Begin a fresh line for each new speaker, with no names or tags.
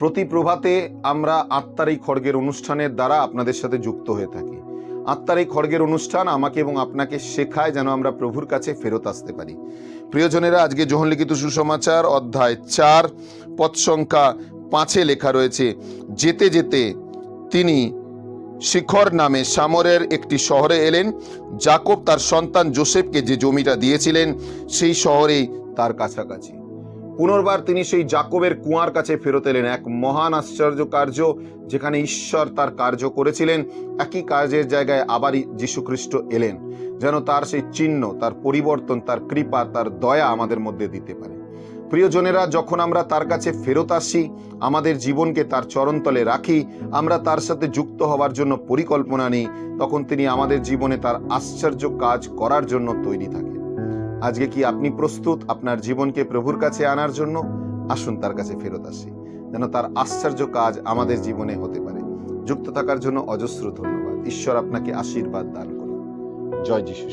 প্রতি প্রভাতে আমরা আত্মার এই খড়গের অনুষ্ঠানের দ্বারা আপনাদের সাথে যুক্ত হয়ে থাকি। আত্মার এই খড়গের অনুষ্ঠান আমাকে এবং আপনাকে শেখায় যেন আমরা প্রভুর কাছে ফেরত আসতে পারি। প্রিয়জনেরা, আজকে লিখিত সুসমাচার অধ্যায় চার পদ সংখ্যা পাঁচে লেখা রয়েছে, যেতে যেতে তিনি শিখর নামে সামরের একটি শহরে এলেন। জাকব তার সন্তান জোসেফকে যে জমিটা দিয়েছিলেন, সেই শহরেই তার কাছাকাছি। পুনর্বার তিনি সেই জাকবের কুয়ার কাছে ফেরত এলেন। এক মহান আশ্চর্য কার্য যেখানে ঈশ্বর তার কার্য করেছিলেন, একই কার্যের জায়গায় আবারই যীশুখ্রিস্ট এলেন, যেন তার সেই চিহ্ন, তার পরিবর্তন, তার কৃপা, তার দয়া আমাদের মধ্যে দিতে পারে। প্রিয়জনেরা, যখন আমরা তার কাছে ফেরত আসি, আমাদের জীবনকে তার চরণতলে রাখি, আমরা তার সাথে যুক্ত হওয়ার জন্য পরিকল্পনা নিই, তখন তিনি আমাদের জীবনে তার আশ্চর্য কাজ করার জন্য তৈরি থাকেন। আজকে কি আপনি প্রস্তুত আপনার জীবনকে প্রভুর কাছে আনার জন্য? আসুন তার কাছে ফেরত আসি, যেন তার আশ্চর্য কাজ আমাদের জীবনে হতে পারে। যুক্ত থাকার জন্য অজস্র ধন্যবাদ। ঈশ্বর আপনাকে আশীর্বাদ দান করুন। জয় যিশু